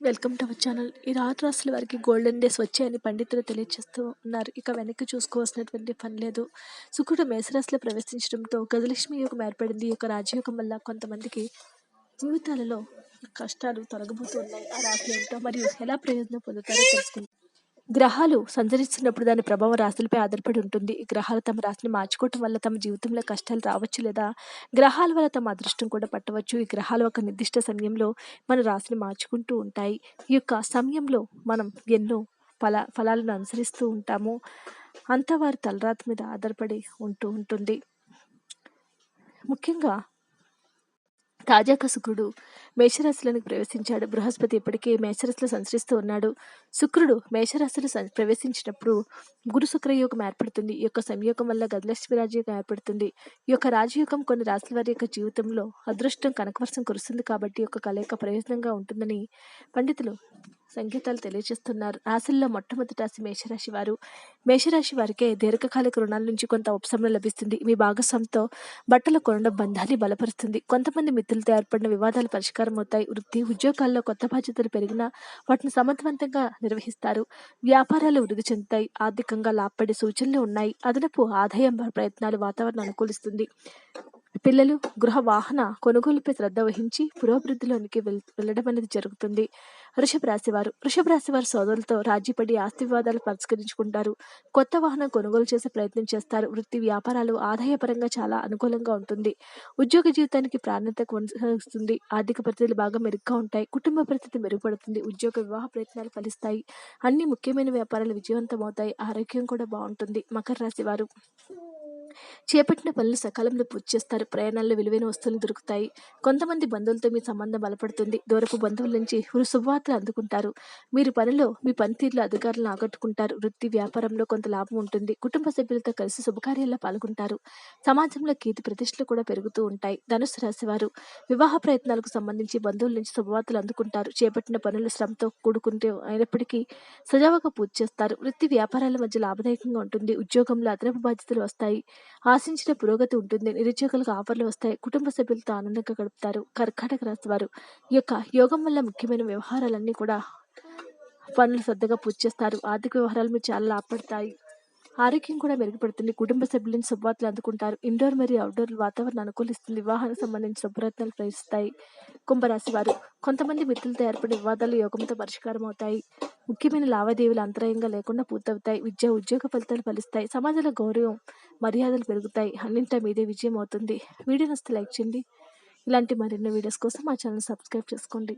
Welcome to our channel. ఈ రాత్రి వారికి గోల్డెన్ డేస్ వచ్చాయని పండితులు తెలియజేస్తూ ఉన్నారు. ఇక వెనక్కి చూసుకోవాల్సినటువంటి పని లేదు. శుక్రుడు మేషరాశిలో ప్రవేశించడంతో గజలక్ష్మి యోగం ఏర్పడింది. ఈ యొక్క రాజయోగం వల్ల కొంతమందికి జీవితాలలో కష్టాలు తొలగబోతున్నాయి ఆ రాశులు ఏంటో మరియు ఎలా ప్రయోజనం పొందుతారో తెలుసుకుందాం. గ్రహాలు సంచరిస్తున్నప్పుడు దాని ప్రభావం రాశులపై ఆధారపడి ఉంటుంది. గ్రహాలు తమ రాశిని మార్చుకోవటం వల్ల తమ జీవితంలో కష్టాలు రావచ్చు లేదా గ్రహాల వల్ల తమ అదృష్టం కూడా పట్టవచ్చు. ఈ గ్రహాలు ఒక నిర్దిష్ట సమయంలో మన రాశిని మార్చుకుంటూ ఉంటాయి. ఈ యొక్క సమయంలో మనం ఎన్నో ఫల ఫలాలను అనుసరిస్తూ ఉంటాము. అంతా వారి తలరాత మీద ఆధారపడి ఉంటూ ఉంటుంది. ముఖ్యంగా తాజాగా శుక్రుడు మేషరాశిలోనికి ప్రవేశించాడు. బృహస్పతి ఇప్పటికే మేషరాశిలో సంచరిస్తూ ఉన్నాడు. శుక్రుడు మేషరాశిలో ప్రవేశించినప్పుడు గురు శుక్ర యోగం ఏర్పడుతుంది. ఈ యొక్క సంయోగం వల్ల గజలక్ష్మి రాజయోగం ఏర్పడుతుంది. ఈ యొక్క రాజయోగం కొన్ని రాశుల వారి యొక్క జీవితంలో అదృష్టం కనకవర్షం కురుస్తుంది కాబట్టి ఈ యొక్క కలయిక ప్రయోజనంగా ఉంటుందని పండితులు సంకేతాలు తెలియజేస్తున్నారు. రాశుల్లో మొట్టమొదటి రాశి మేషరాశి వారు. మేషరాశి వారికే దీర్ఘకాలిక రుణాల నుంచి కొంత ఉపశమనం లభిస్తుంది. మీ భాగస్వామితో బట్టల కొనడం బంధాన్ని బలపరుస్తుంది. కొంతమంది మిత్రులతో ఏర్పడిన వివాదాలు పరిష్కారం అవుతాయి. వృత్తి ఉద్యోగాల్లో కొత్త బాధ్యతలు పెరిగినా వాటిని సమర్థవంతంగా నిర్వహిస్తారు. వ్యాపారాలు వృద్ధి చెందుతాయి. ఆర్థికంగా లాభపడే సూచనలు ఉన్నాయి. అదనపు ఆదాయం ప్రయత్నాలు వాతావరణం అనుకూలిస్తుంది. పిల్లలు గృహ వాహన కొనుగోలుపై శ్రద్ధ వహించి పురోభివృద్ధిలోనికి వెల్ వెళ్ళడం అనేది జరుగుతుంది. వృషభ రాశి వారు. వృషభ రాశివారు సోదరులతో రాజీపడి ఆస్తి వివాదాలు పరిష్కరించుకుంటారు. కొత్త వాహనం కొనుగోలు చేసే ప్రయత్నం చేస్తారు. వృత్తి వ్యాపారాలు ఆదాయపరంగా చాలా అనుకూలంగా ఉంటుంది. ఉద్యోగ జీవితానికి ప్రాధాన్యత కొనసాగిస్తుంది. ఆర్థిక పరిస్థితులు బాగా మెరుగ్గా ఉంటాయి. కుటుంబ పరిస్థితి మెరుగుపడుతుంది. ఉద్యోగ వివాహ ప్రయత్నాలు ఫలిస్తాయి. అన్ని ముఖ్యమైన వ్యాపారాలు విజయవంతమవుతాయి. ఆరోగ్యం కూడా బాగుంటుంది. మకర రాశి వారు. చేపట్టిన పనులు సకాలంలో పూర్తి చేస్తారు. ప్రయాణాల్లో విలువైన వస్తువులు దొరుకుతాయి. కొంతమంది బంధువులతో మీ సంబంధం బలపడుతుంది. దూరపు బంధువుల నుంచి మీరు శుభవార్తలు అందుకుంటారు. మీరు పనిలో మీ పనితీరులో అధికారులను ఆకట్టుకుంటారు. వృత్తి వ్యాపారంలో కొంత లాభం ఉంటుంది. కుటుంబ సభ్యులతో కలిసి శుభకార్యాల్లో పాల్గొంటారు. సమాజంలో కీర్తి ప్రతిష్టలు కూడా పెరుగుతూ ఉంటాయి. ధనుసు రాశి వారు వివాహ ప్రయత్నాలకు సంబంధించి బంధువుల నుంచి శుభవార్తలు అందుకుంటారు. చేపట్టిన పనులు శ్రమతో కూడుకుంటే అయినప్పటికీ సజావుగా పూర్తి చేస్తారు. వృత్తి వ్యాపారాల మధ్య లాభదాయకంగా ఉంటుంది. ఉద్యోగంలో అదనపు బాధ్యతలు వస్తాయి. ఆశించిన పురోగతి ఉంటుంది. నిరుద్యోగులకు ఆఫర్లు వస్తాయి. కుటుంబ సభ్యులతో ఆనందంగా గడుపుతారు. కర్కాటక రాశి వారు ఈ యొక్క యోగం వల్ల ముఖ్యమైన వ్యవహారాలన్నీ కూడా పనులు శ్రద్ధగా పూర్తి చేస్తారు. ఆర్థిక వ్యవహారాలు మీరు చాలా లాభపడతాయి. ఆరోగ్యం కూడా మెరుగుపడుతుంది. కుటుంబ సభ్యులను శుభవార్తలు అందుకుంటారు. ఇండోర్ మరియు అవుట్డోర్ వాతావరణం అనుకూలిస్తుంది. వివాహానికి సంబంధించిన శుభరత్నాలు ప్రయత్నిస్తాయి కుంభరాశి వారు కొంతమంది మిత్రులతో ఏర్పడిన వివాదాలు యోగంతో పరిష్కారం అవుతాయి ముఖ్యమైన లావాదేవీలు అంతరాయంగా లేకుండా పూర్తవుతాయి. విద్య ఉద్యోగ ఫలితాలు ఫలిస్తాయి. సమాజంలో గౌరవం మర్యాదలు పెరుగుతాయి. అన్నింటా మీదే విజయం అవుతుంది. వీడియో నస్తే లైక్ చేయండి. ఇలాంటి మరిన్ని వీడియోస్ కోసం మా ఛానల్ సబ్స్క్రైబ్ చేసుకోండి.